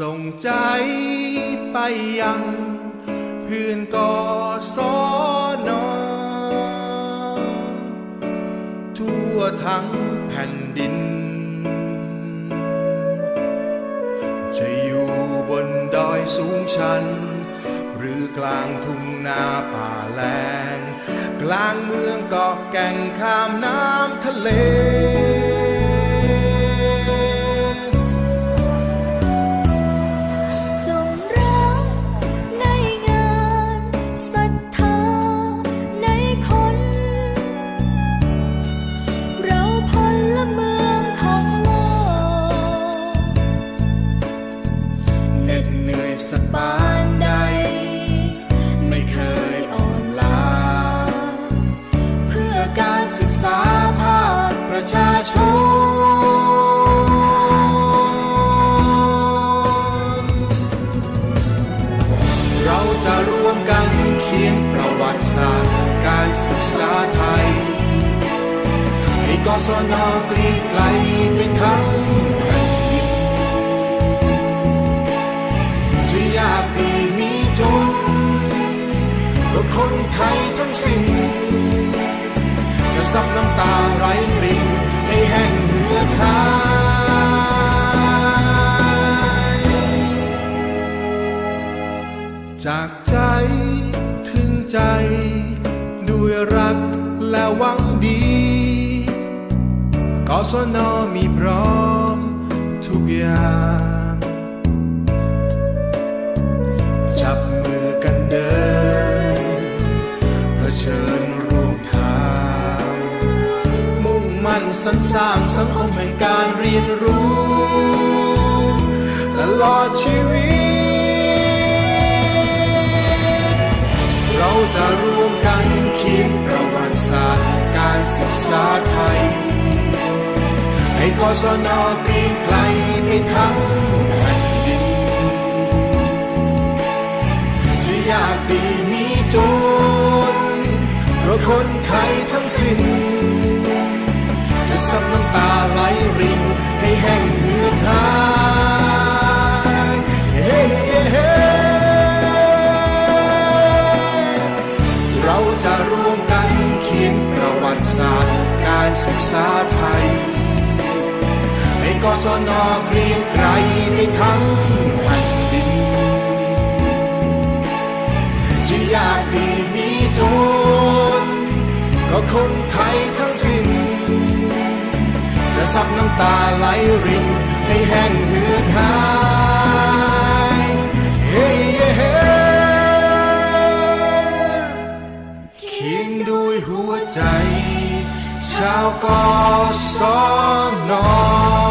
ส่งใจไปยังเพื่อนกอสอนอทั่วทั้งแผ่นดิน จะอยู่บนดอยสูงชัน หรือกลางทุ่งนาป่าแลง กลางเมืองเกาะแก่งข้ามน้ำทะเล สักปานใด ไม่เคยอ่อนล้าเพื่อการศึกษาภาคประชาชน เราจะร่วมกันเขียนประวัติศาสตร์การศึกษาไทยให้กศนเกรียไกลไปทั้งากดีมีจน ก็คนไทยทั้งสิ้น จะซับน้ำตาไหลรินให้แห้งเหือดหายจากใจถึงใจ ด้วยรักและหวังดีกศนมีพร้อมทุกอย่าง สรรสร้างสังคมแห่งการเรียนรู้ ตลอดชีวิต เราจะร่วมกันเขียนประวัติศาสตร์การศึกษาไทย ให้กศนเกรีไกลไปทั้งแผ่นดินจะยากดีมีจนเพื่อคนไทยทั้งสิ้น การศึกษาไทย ให้กศนเกรียงไกรไปทั้งแผ่นดินจะยากดีมีจนก็คนไทยทั้งสิ้น จะซับน้ำตาไหลรินให้แห้งเหือดหายเฮ้เฮ้เคียงด้วยหัวใจ ชาวกอสอนอ